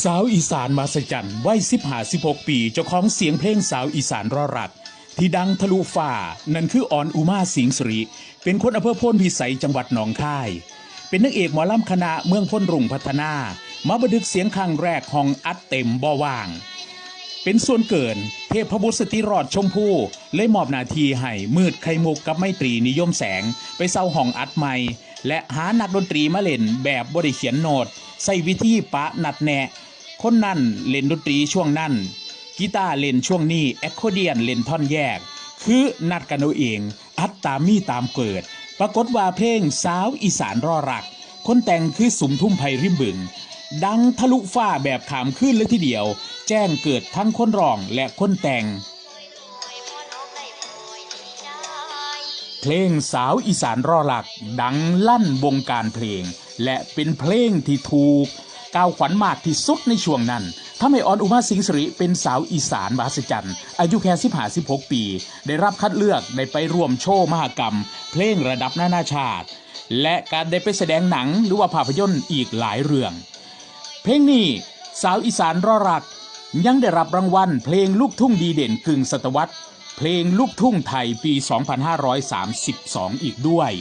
สาวอีสานมาสจันวัยสิบหาสิบหกปี เจ้าของเสียงเพลงสาวอีสานรอรัก ที่ดังทะลุฟ้านั่นคือออนอุมาสิงห์สรีเป็นคนอำเภอโพนพิสัยจังหวัดหนองคาย เป็นนักเอกหมอลำคณะเมืองพ้นรุ่งพัฒนา มาบันทึกเสียงครั้งแรกของอัดเต็มบ่ว่าง เป็นส่วนเกิน เทพพบุตรสติรอดชมพู่เลยมอบนาทีให้มืดไข่มุกกับไมตรีนิยมแสง ไปเศร้าห้องอัดใหม่ และหานักดนตรีมาเล่นแบบบริเขียนโนดใส่วิธีปะนัดแนะคนนั่นเล่นดนตรีช่วงนั้นกีตาร์เล่นช่วงนี้แอคโคเดียนเล่นท่อนแยก คือนัดกันเอาเอง อัดตามมีตามเกิด ปรากฏว่าเพลงสาวอีสานรอรัก คนแต่งคือสุมทุ่มไพริมบึง ดังทะลุฟ้าแบบขามขึ้นเลยทีเดียว แจ้งเกิดทั้งคนร้องและคนแต่ง เพลงสาวอีสานรอหลักดังลั่นวงการเพลง และเป็นเพลงที่ถูกก้าวขวัญมากที่สุดในช่วงนั้นทำให้ออนอุมาสิงห์สิริเป็นสาวอีสานมหัศจรรย์อายุแค่สิบหาสิบหกปี ได้รับคัดเลือกได้ไปร่วมโชว์มหกรรม เพลงระดับนานาชาติ และการได้ไปแสดงหนังหรือว่าภาพยนตร์อีกหลายเรื่อง เพลงนี้สาวอีสานรอรัก ยังได้รับรางวัลเพลงลูกทุ่งดีเด่นกึ่งศตวรรษ เพลงลูกทุ่งไทยปี 2532 อีกด้วย